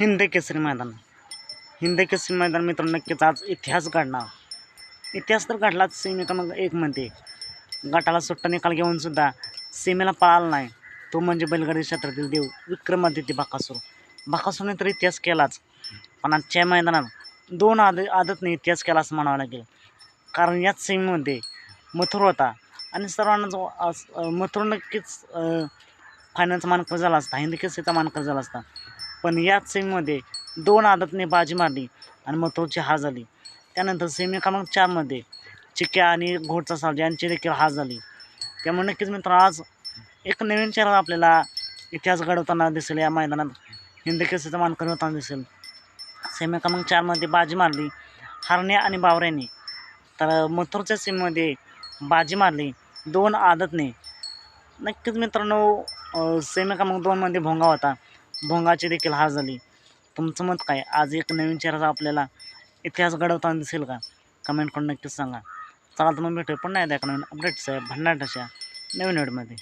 हिंद केसरी मैदान. हिंद केसरी मैदान मित्रांनो नक्कीच आज इतिहास घडणार. इतिहास तर घडलाच सेमी क्रमांक एकमध्ये गटाला सुट्टा निकाल घेऊन सुद्धा सीमेला पळाला नाही. तो म्हणजे बैलगाडी क्षेत्रातील देव विक्रमादित्य बाकासूर. बाकासूरने तर इतिहास केलाच. पण आजच्या मैदानात दोन आद आदतने इतिहास केला असं म्हणावं लागेल. कारण याच सेमीमध्ये मथुर होता. आणि सर्वांना जो मथुर नक्कीच फायनलचा मानकर झाला असता. हिंद केसरीचा मानकर झाला असता. पण याच सेमीमध्ये दोन आदतने बाजी मारली आणि मथुरची हार झाली. त्यानंतर सेमी क्रमांक चारमध्ये चिक्या आणि घोडचा सावजी यांची देखील हार झाली. त्यामुळे नक्कीच मित्र आज एक नवीन चेहरा आपल्याला इतिहास घडवताना दिसेल या मैदानात हिंद केसरीचा मानकरी होताना दिसेल. सेमी क्रमांक चारमध्ये बाजी मारली हरणे आणि बावऱ्याने. तर मथुरच्या सीममध्ये बाजी मारली दोन आदतने. नक्कीच मित्रांनो सेमी क्रमांक दोनमध्ये भोंगा होता. भोंगाची देखील हार झाली. तुमचं मत काय? आज एक नवीन चेहरा आपल्याला इतिहास घडवताना दिसेल का? कमेंट करून नक्कीच सांगा. चला तर मग भेटू पण नाही एका नवीन अपडेट्स आहे भन्नाट अशा नवीन वेळमध्ये